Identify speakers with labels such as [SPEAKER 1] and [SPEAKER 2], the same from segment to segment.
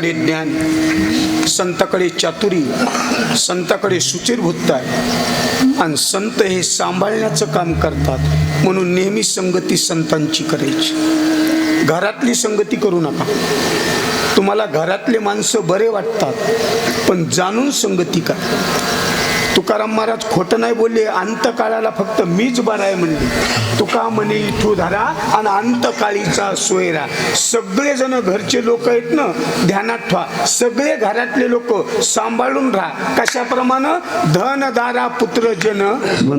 [SPEAKER 1] संताकडे ज्ञान संताकडे चातुरी संताकडे सुचिरभूत आहे आणि संत हे सांभाळण्याचं काम करतात म्हणून नेहमी संगती संतांची करायची. घरातली संगती करू नका. तुम्हाला घरातले माणसं बरे वाटतात पण जाणून संगती करा. तुकाराम महाराज खोटं नाही बोलले अंतकाळाला फक्त मीच बरा आहे म्हणले. तुका म्हणे इथू धरा आणि अंतकाळीचा सोयरा. सगळे जण घरचे लोक आहेत ना ध्यानात ठेवा. सगळे घरातले लोक सांभाळून राहा. कशाप्रमाणे? धन दारा पुत्र जन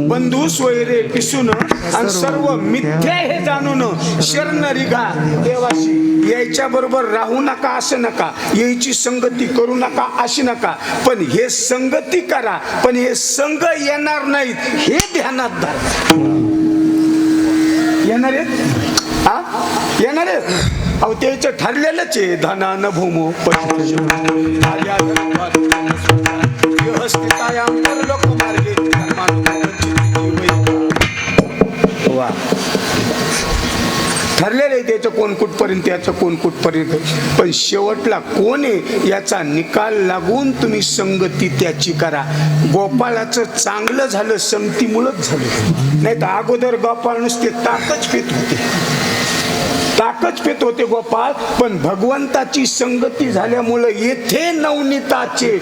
[SPEAKER 1] बंधू सोयरे पिसून आणि सर्व मिथ्या हे जाणून शरण रिघा देवाशी यायच्या बरोबर राहू नका असं नका. यायची संगती करू नका अशी नका. पण हे संगती करा. पण हे संघ येणार नाहीत हे ध्यानात धरा. येणार? आहेत हा येणार? आहेत अहो त्याचं ठरलेलंच आहे. धनान भूमो वा. ठरलेलं आहे त्याचं कोण कुठपर्यंत याचं कोण कुठपर्यंत. पण शेवटला कोण आहे याचा निकाल लागून तुम्ही संगती त्याची करा. गोपाळाचं चांगलं झालं संगतीमुळंच झालं. नाही तर अगोदर गोपाळ नुसते ताकच पित होते. ताकच पेत होते गोपाळ पण भगवंताची संगती झाल्यामुळं येथे नवनीताचे.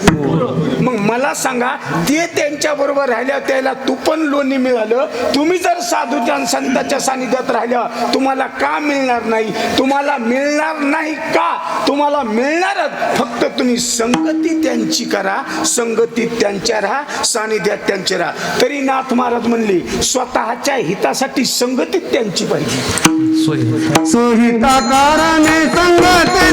[SPEAKER 1] मग मला सांगा ते त्यांच्या बरोबर राहिल्या त्याला तू पण लोणी मिळालं. तुम्ही जर साधूच्या आणि संताच्या सानिध्यात राहिल्या तुम्हाला का मिळणार नाही? तुम्हाला मिळणार नाही का? तुम्हाला मिळणारच. फक्त तुम्ही संगती त्यांची करा संगती त्यांच्या राहा सानिध्यात त्यांचे राहा. तरी नाथ महाराज म्हणले स्वतःच्या हितासाठी संगतीत त्यांची पाहिजे.
[SPEAKER 2] सोहिता कारणे संगते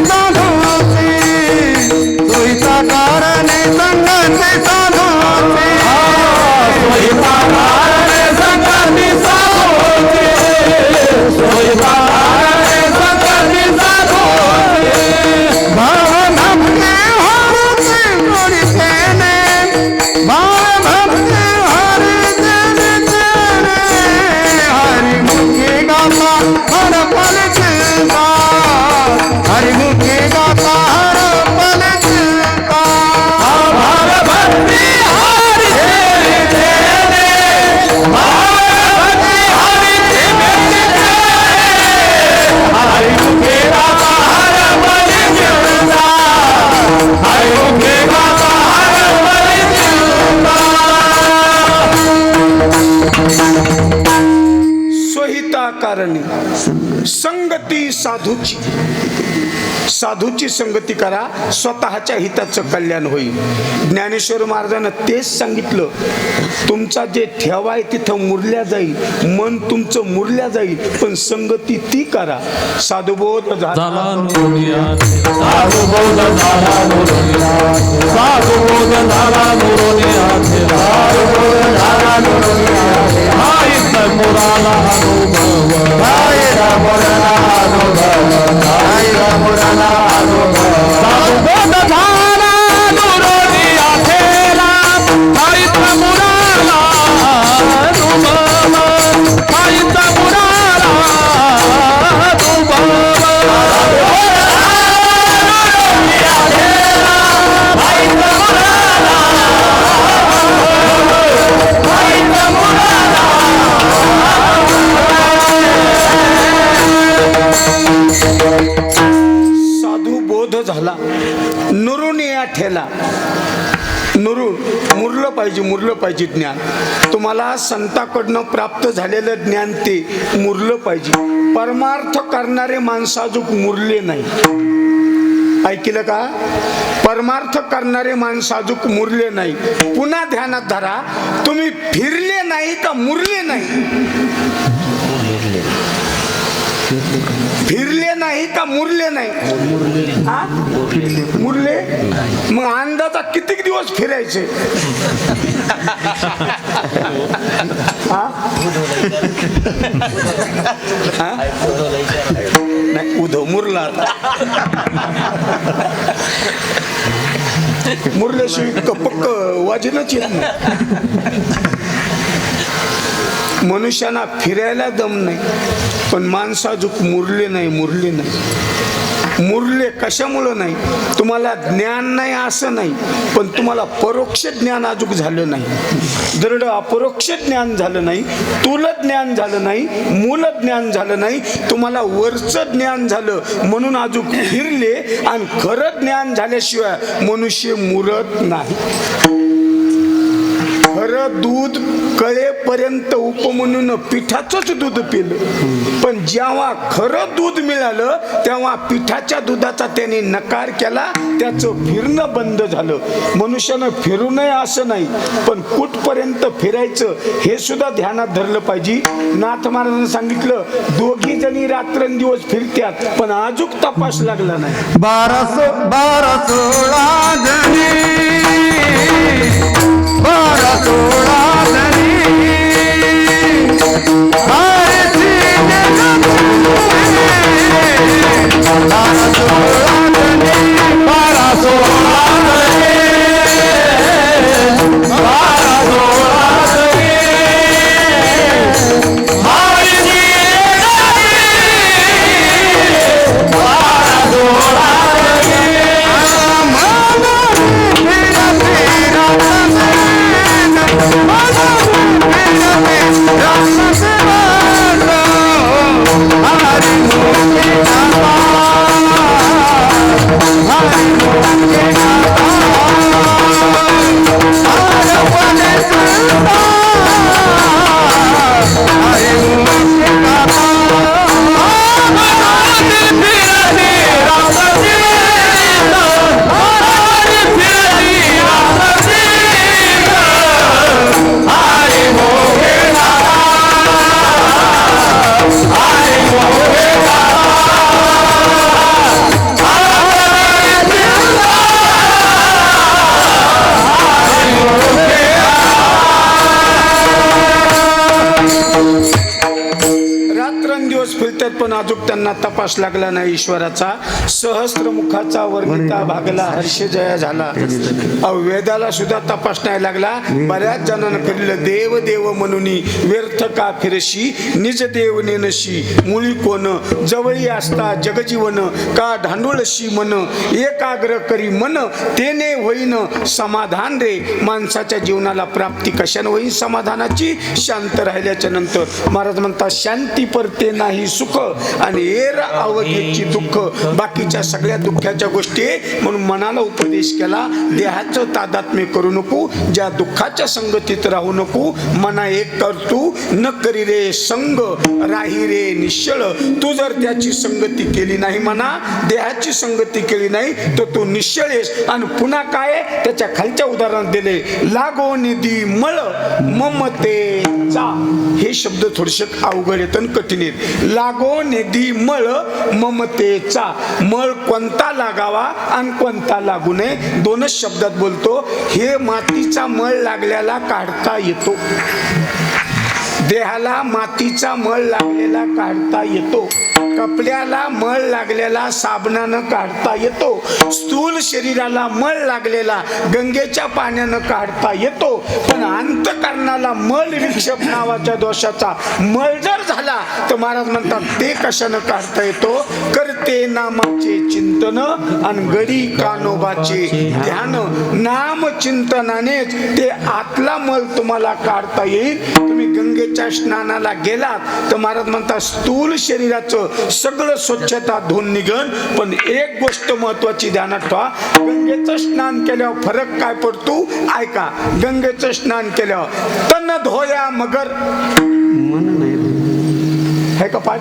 [SPEAKER 2] साधूची साधूची संगती
[SPEAKER 1] करा स्वतःच्या हिताचं कल्याण होईल. ज्ञानेश्वर महाराजांना तेच सांगितलं तुमचा जे ठेवाय तिथं मुरल्या जाईल मन तुमचं मुरल्या जाईल पण संगती ती करा. साधुबोध झाला पाहिजे ज्ञान. तुम्हाला संताकडनं प्राप्त झालेलं ज्ञान ते मुरलं पाहिजे. परमार्थ करणारे माणसं अजून मुरले नाही. ऐकलं का? परमार्थ करणारे माणसं अजून मुरले नाही. पुन्हा ध्यानात धरा. तुम्ही फिरले नाही का मुरले नाही. फिरले नाही का मुरले नाही हा? मुरले मग अंदाजा किती दिवस फिरायचे? नाही उधो मुरला. मुरल्याशिवाय पक्क वाजनच येत नाही मनुष्याना फिरायला दम नाही. पण माणसं मुरले नाही मुरले नाही. मुरले कशामुळं नाही? तुम्हाला ज्ञान नाही असं नाही पण तुम्हाला परोक्ष ज्ञान अजूक झालं नाही. दरड अपरोक्ष ज्ञान झालं नाही तुल ज्ञान झालं नाही मूल ज्ञान झालं नाही तुम्हाला वरचं ज्ञान झालं म्हणून अजून फिरले आणि खरं ज्ञान झाल्याशिवाय मनुष्य मुरत नाही. खरं दूध कळेपर्यंत उपमनून पिठाचंच दूध पिलं. पण जेव्हा खरं दूध मिळालं तेव्हा पिठाच्या दुधाचा त्याने नकार केला त्याचं फिरणं बंद झालं. मनुष्यानं फिरू नये असं नाही पण कुठपर्यंत फिरायचं हे सुद्धा ध्यानात धरलं पाहिजे. नाथ महाराजांनी सांगितलं दोघी जणी रात्रंदिवस फिरत्यात पण अजूक तपास लागला नाही.
[SPEAKER 2] बारा बारा सोळा जणी बारा सोळा जणी आरती जगत
[SPEAKER 1] फिरतात पण अजून त्यांना तपास लागला नाही ईश्वराचा. सहस्त्रमुखाचा वर्गिता भागला हर्षजया झाला. वेदाला सुद्धा तपास नाही लागला. बऱ्याच जणांना फिरलं देव देव म्हणून व्यर्थ का फिरशी? निज देव नेनशी मुळी कोण? जवळी असता जगजीवन का ढांडुळशी मन? एकाग्र करी मन तेने होईन समाधान रे. माणसाच्या जीवनाला प्राप्ती कशाने होईन? समाधानाची शांत राहिल्याच्या नंतर. महाराज म्हणतात शांती परते नाही सुख आणि एर अवधीची दुःख बाकीच्या सगळ्या दुःखाच्या गोष्टी म्हणून मनाला उपदेश केला. देहाचं तादात्म्य करू नको ज्या दुःखाच्या संगतीत राहू नको मना एक करतू न करी रे संग राही रे निश्चळ. तू जर त्याची संगती केली नाही म्हणा देहाची संगती केली नाही तर तू निश्चळ आहेस. आणि पुन्हा काय त्याच्या खालच्या उदाहरण दिले लागो निधी मळ ममतेचा हे शब्द थोडेसे अवघड येत आणि कठीण आहेत. लागो निधी मळ ममतेचा. मळ कोणता लागावा आणि कोणता लागू नये? दोनच शब्दात बोलतो. हे मातीचा मळ लागल्याला काढता येतो. देहाला मातीचा मळ लागलेला काढता येतो. कपड्याला मळ लागलेला साबणानं काढता येतो. स्थूल शरीराला मळ लागलेला गंगेच्या पाण्यानं काढता येतो. पण अंतकरणाला मळ विक्षेप नावाच्या दोषाचा मळ जर झाला तर महाराज म्हणतात ते कशानं काढता येतो? करते नामाचे चिंतन आणि गडी कानोबाचे ध्यान. नाम चिंतनानेच ते आतला मल तुम्हाला काढता येईल. तुम्ही गंगेच्या स्नानाला गेलात तर महाराज म्हणतात स्थूल शरीराचं सगळं स्वच्छता धुवून निघन. पण एक गोष्ट महत्वाची ध्यानात ठेवा. गंगेचं स्नान केल्यावर फरक काय पडतो? ऐका. गंगेचं स्नान केल्यावर तन धोया मगर. है का पाठ?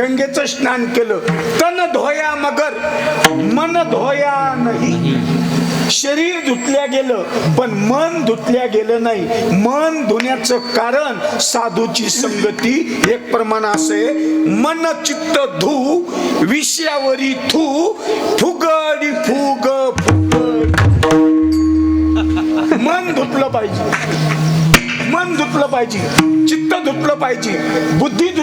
[SPEAKER 1] गंगेचं स्नान केलं तन धोया मगर. मन धोया नाही. शरीर धुतल्या गेलं पण मन धुतल्या गेलं नाही. मन धुण्याचं कारण साधूची संगती एक प्रमाण असे मन चित्त धू विषयावरी थू फुगडी फुग मन धुतलं पाहिजे. मन धुतलं पाहिजे. चित्त धुतलं पाहिजे.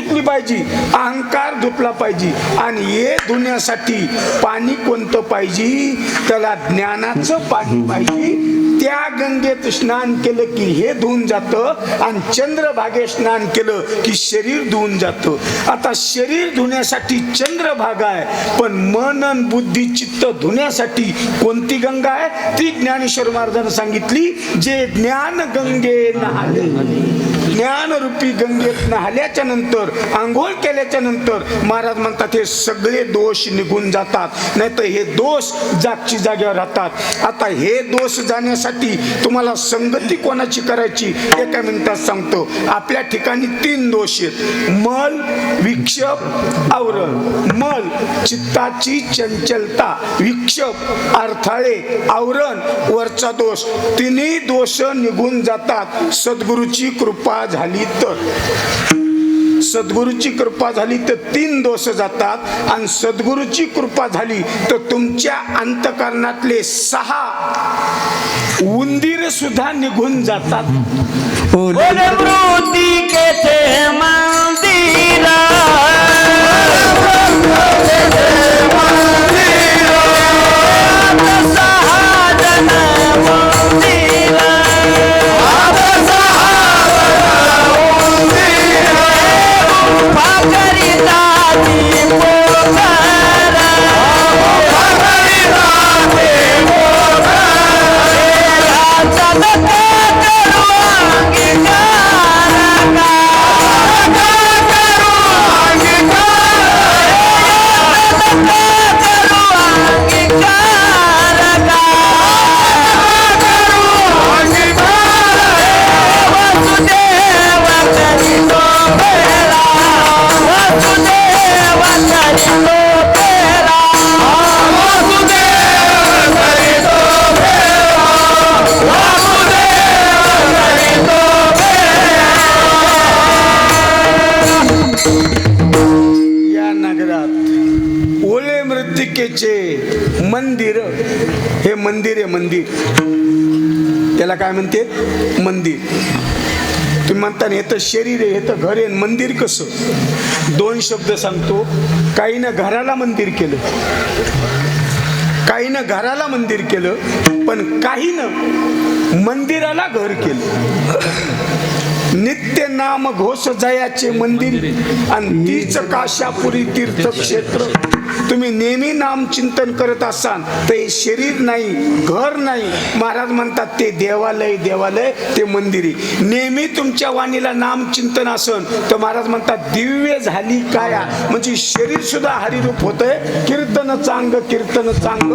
[SPEAKER 1] बुद्धी पाहिजे अहंकार धुतला पाहिजे आणि हे धुण्यासाठी पाणी कोणतं पाहिजे? त्याला ज्ञानाचं पाणी पाहिजे. त्या गंगेत स्नान केलं की हे धुवून जातं आणि चंद्रभागे स्नान केलं की शरीर धुवून जातं. आता शरीर धुण्यासाठी चंद्रभागा आहे पण मन बुद्धी चित्त धुण्यासाठी कोणती गंगा आहे? ती ज्ञानेश्वर महाराजांना सांगितली जे ज्ञान गंगे नहाले. ज्ञानरूपी गंगेत नहाल्याच्या नंतर आंघोळ केल्याच्यानंतर महाराज म्हणतात हे सगळे दोष निघून जातात. नाही तर हे दोष जागची जागेवर राहतात. आता हे दोष जाण्यासाठी तुम्हाला संगती कोणाची करायची? एका मिनिटात सांगतो. आपल्या ठिकाणी तीन दोष आहेत. मल विक्षेप आवरण. मल चित्ताची चंचलता. विक्षेप अडथळे आवरण वरचा दोष. तिन्ही दोष निघून जातात. सद्गुरूची कृपा झाली तर. सद्गुरूची कृपा झाली तर तीन दोष जातात आणि सद्गुरूची कृपा झाली तर तुमच्या अंतकरणातले सहा उंदीर सुद्धा निघून जातात.
[SPEAKER 2] मंदिर
[SPEAKER 1] काय म्हणते? मंदिर. तुम्ही म्हणता हे तर शरीर आहे हे तर घर आहे मंदिर कसं? दोन शब्द सांगतो. काहीनं घराला मंदिर केलं. काहीनं घराला मंदिर केलं पण काहीनं मंदिराला घर केलं. नित्य नाम घोष जयाचे मंदिर आणि तीच काशापुरी तीर्थक्षेत्र. तुम्ही नेहमी नाम चिंतन करत असाल तर हे शरीर नाही घर नाही. महाराज म्हणतात ते देवालय देवालय ते मंदिर. नेहमी तुमच्या वाणीला नाम चिंतन असन तर महाराज म्हणतात दिव्य झाली काया. म्हणजे शरीर सुद्धा हरिरूप होतंय. कीर्तन चांग कीर्तन चांग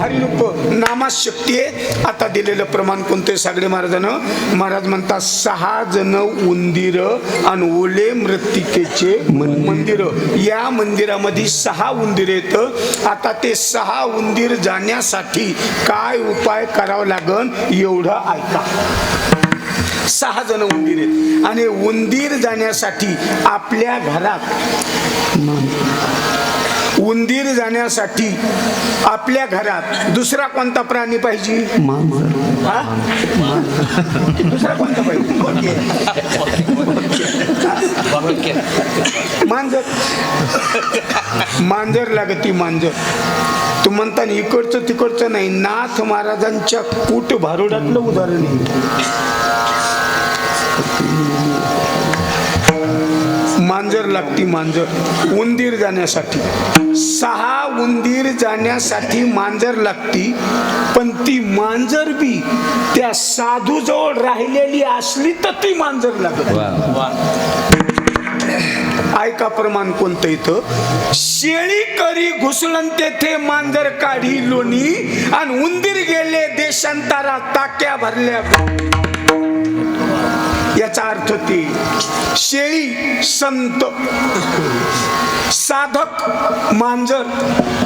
[SPEAKER 1] हरिरूप. नामात शक्ती आहे. आता दिलेलं प्रमाण कोणते सागडे महाराजानं महाराज म्हणतात सहा जण उंदीर आणि ओले मृत्तिकेचे मंदिर. या मंदिरामध्ये सहा उंदीर येत आता ते सहा उंदीर जाण्यासाठी काय उपाय करावा लागन एवढं ऐका. सहा जण उंदीर आहेत. आणि उंदीर जाण्यासाठी आपल्या घरात उंदीर जाण्यासाठी आपल्या घरात दुसरा कोणता प्राणी पाहिजे? दुसरा कोणता पाहिजे? मांजर. मांजर लागती मांजर. तू म्हणता ना इकडचं तिकडचं नाही नाथ महाराजांच्या कूट भारुडातलं उदाहरण आहे. मांजर लागती मांजर. उंदीर जाण्यासाठी. सहा उंदीर जाण्यासाठी मांजर लागती पण ती मांजर बी त्या साधू जवळ राहिलेली असली तर ती मांजर लागत. ऐका प्रमाण कोणतं इथं? शेळी करी घुसळण तेथे मांजर काढी लोणी आणि उंदीर गेले देशांतरा ताक्या भरल्या. याचा अर्थ ते शेळी संत साधक मांजर.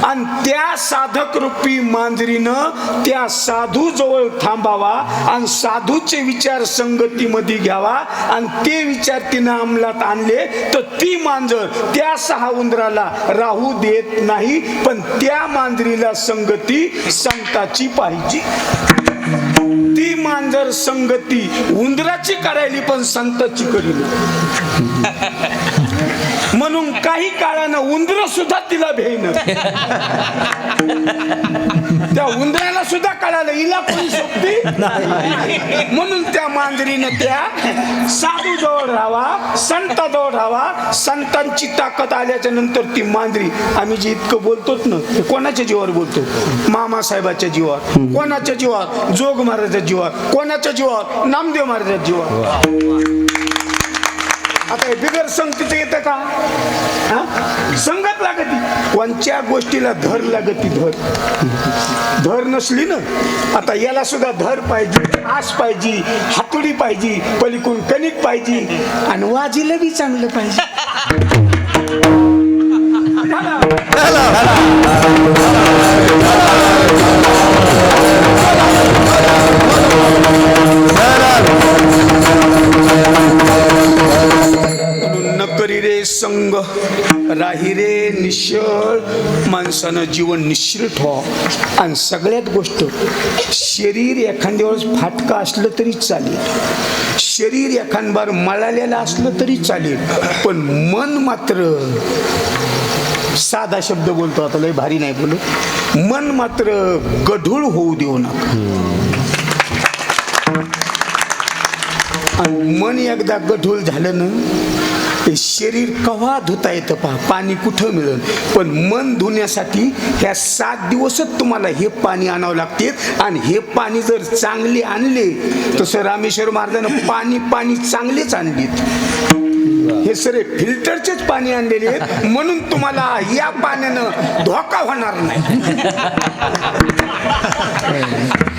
[SPEAKER 1] आणि त्या साधक रूपी मांजरीनं त्या साधू जवळ थांबावा आणि साधूचे विचार संगतीमध्ये घ्यावा. आणि ते विचार तिनं अंमलात आणले तर ती मांजर त्या सहा उंदराला राहू देत नाही पण त्या मांजरीला संगती संताची पाहिजे. ती मांजर संगती उंदराची करायली पण संताची करील. म्हणून काही काळानं उंदर सुद्धा तिला भेईन. त्या उंदराला सुद्धा कळालं हिला कोणी सोबती? म्हणून त्या मांजरीनं त्या साधू जवळ राहावा संत जवळ राहावा संतांची ताकद आल्याच्यानंतर ती मांजरी आम्ही जे इतकं बोलतोच ना ते कोणाच्या जीवावर बोलतो? मामा साहेबाच्या जीवावर कोणाच्या जीवावर? जोग महाराजाच्या जीवावर कोणाच्या जीवावर? नामदेव महाराजाच्या जीवावर. आता हे बिगर संगतीचं येतं का? हा? संगत लागती. कोणत्या गोष्टीला धर लागती धर? धर नसली ना आता याला सुद्धा धर पाहिजे आस पाहिजे हातोडी पाहिजे पलीकडून कणिक पाहिजे आणि वाजीला बी चांगलं पाहिजे. संग राही रे निश्चळ माणसानं जीवन निश्चित ठेवा आणि सगळ्यात गोष्ट शरीर एखाद्या वेळेस फाटका असलं तरी चालेल. शरीर एखाद्यावर मळालेलं असलं तरी चालेल. पण मन मात्र साधा शब्द बोलतो आता लय भारी नाही बोलू. मन मात्र गढूळ होऊ देऊ नका. आणि मन एकदा गढूळ झालं ना शरीर कव्हा धुता येतं पहा? पाणी कुठं मिळेल? पण मन धुण्यासाठी ह्या सात दिवसच तुम्हाला हे पाणी आणावं लागते. आणि हे पाणी जर चांगले आणले तसं रामेश्वर महाराजानं पाणी पाणी चांगलेच आणलीत. हे सरे फिल्टरचेच पाणी आणलेले आहेत. म्हणून तुम्हाला या पाण्यानं धोका होणार नाही.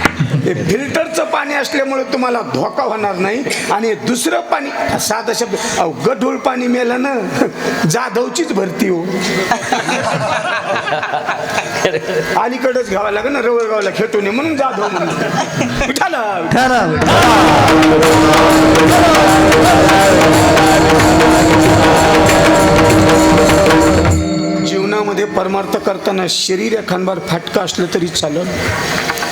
[SPEAKER 1] हे फिल्टरचं पाणी असल्यामुळे तुम्हाला धोका होणार नाही. आणि दुसरं पाणी साधा शब्द अहो, गढूळ पाणी मेलं ना जाधवचीच भरती हो. अलीकडेच घ्यावं लागेल ना रवळगावला खेटू नये म्हणून जाधव म्हणून. विठाला शरीरामध्ये परमार्थ करताना शरीर एखादबार फाटका असलं तरी चालत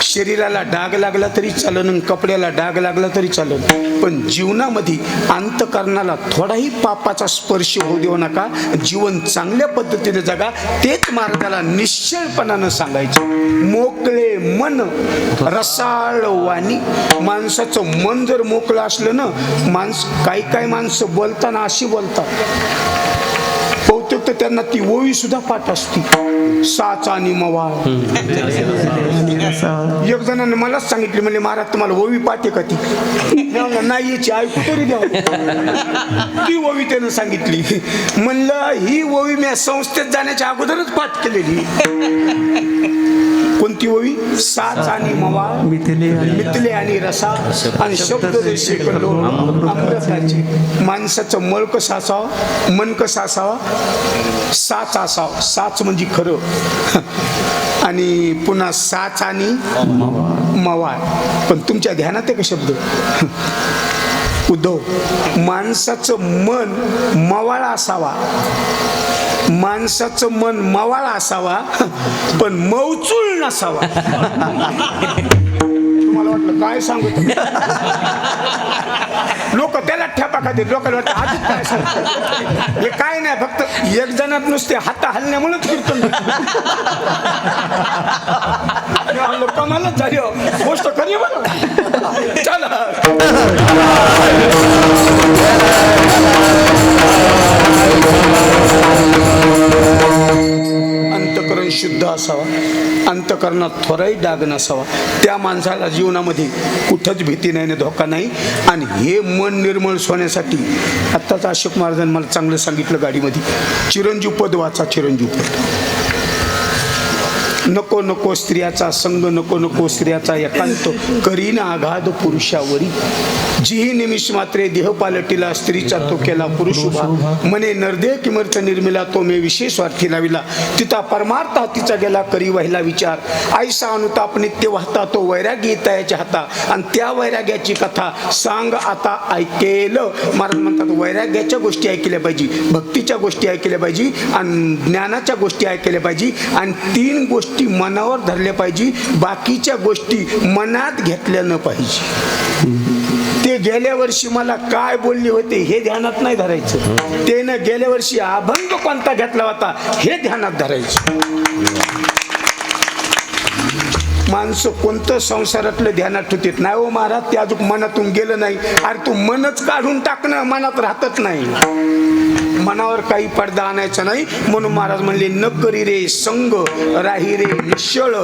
[SPEAKER 1] शरीराला डाग लागला तरी चालन कपड्याला डाग लागला तरी चालन. पण जीवनामध्ये अंतकरणाला थोडाही पापाचा स्पर्श होऊ देऊ नका. जीवन चांगल्या पद्धतीने जगा. तेच मार्गाला निश्चळपणानं सांगायचे. मोकळे मन रसाळ वाणी. माणसाचं मन जर मोकळं असलं ना माणस काही काही माणसं बोलताना अशी बोलतात. बहुतेक तर त्यांना ती ओवी सुद्धा पाठ असते. साच आणि मवा. एक जणांनी मलाच सांगितले म्हणजे महाराज तुम्हाला ओवी पाठ आहे का ती? नाही याची ऐकू तरी द्या ती ओवी त्यानं सांगितली. म्हणलं ही ओवी मी संस्थेत जाण्याच्या अगोदरच पाठ केलेली. कोणती ओवी साच आणि मवा
[SPEAKER 2] मिथिले आणि
[SPEAKER 1] मितले आणि रसा आणि शब्द जसे कलो अमृताचे. माणसाचं मळ कसं असावं? मन कसं असावं? साच असावं. साच म्हणजे खरं. आणि पुन्हा साच आणि मवाळ पण तुमच्या ध्यानात आहे का शब्द? उद्धव माणसाचं मन मवाळ असावा. माणसाचं मन मवाळ असावा पण मौचूळ नसावा. वाटलं काय सांगू लोक त्याला ठेपा खाते लोकांना वाटतं आधीच काय सांगतो हे काय नाही फक्त एक जणात नुसते हात हलण्यामुळेच कीर्तन झाली. गोष्ट बरं. चला. शुद्ध असावा अंतकरणात थोडाही डाग नसावा. त्या माणसाला जीवनामध्ये कुठंच भीती नाही आणि धोका नाही. आणि हे मन निर्मळ होण्यासाठी आत्ताच अशोक महाराजांनी मला चांगलं सांगितलं गाडीमध्ये. चिरंजीव पद वाचा चिरंजीव पद. नको नको स्त्रियाचा संग नको नको स्त्रियाचा एकांत करीन आघात पुरुषावरी. जीही निमिष मात्रे देह पालटीला स्त्रीचा तो केला पुरुष उभा. मने नरदेह किमर्थ निर्मिला तो मे विशेष स्वार्थी लाविला. तिचा परमार्थ हातीचा गेला करी वहिला विचार. आईसा अनुताप नित्य वाहता तो वैराग्य येता याच्या हाता. आणि त्या वैराग्याची कथा सांग आता ऐकेल. महाराज म्हणतात वैराग्याच्या गोष्टी ऐकल्या पाहिजे भक्तीच्या गोष्टी ऐकल्या पाहिजे आणि ज्ञानाच्या गोष्टी ऐकल्या पाहिजे आणि तीन गोष्टी गोष्टी मनावर धरल्या पाहिजे बाकीच्या गोष्टी मनात घेतल्या न पाहिजे. ते गेल्या वर्षी मला काय बोलले होते हे ध्यानात नाही धरायचं. त्यानं गेल्या वर्षी अभंग कोणता घेतला होता हे ध्यानात धरायचं. माणसं कोणतं संसारातलं ध्यानात ठेवतात? नाही हो महाराज ते अजून मनातून गेलं नाही. अरे तू मनच काढून टाकणं मनात राहतच नाही. मनावर काही पडदा आणायचा नाही. म्हणून महाराज म्हणले न करी रे संग राही रे निश्चळ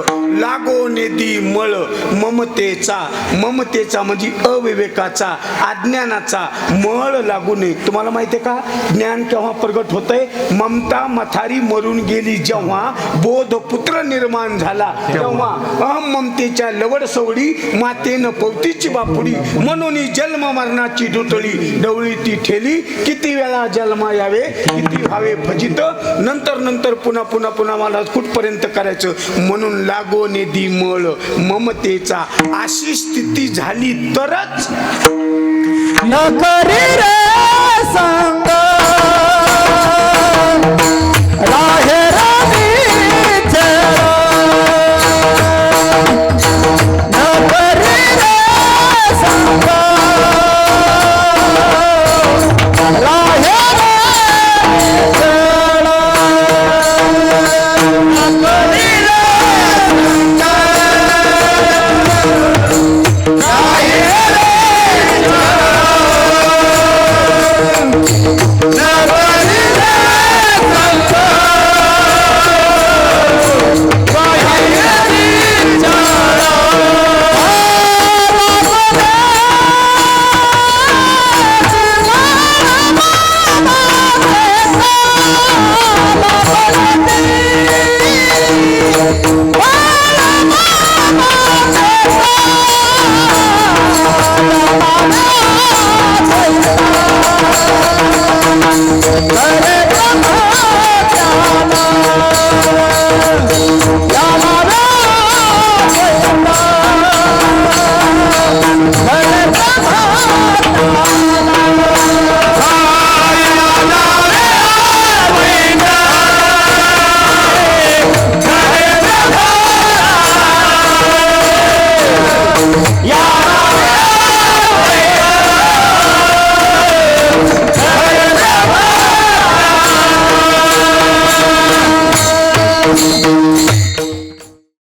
[SPEAKER 1] लागो नेदी मळ ममतेचा ममतेचा म्हणजे अविवेकाचा अज्ञानाचा मळ लागू नये. तुम्हाला माहिती आहे का? ज्ञान केव्हा प्रगट होतंय? ममता मथारी मरून गेली जेव्हा बोध पुत्र निर्माण झाला. तेव्हा अहम ममतेच्या लवड सवडी मातेनं पवतीची बापुडी म्हणून जन्म मरणाची दुतळी डवळी ती ठेली किती वेळा जन्मा यावे किती व्हावे फजित नंतर नंतर पुन्हा पुन्हा पुन्हा मला कुठपर्यंत करायचं? म्हणून लागो नेदी मळ ममतेचा अशी स्थिती झाली तरच.
[SPEAKER 2] न करे रे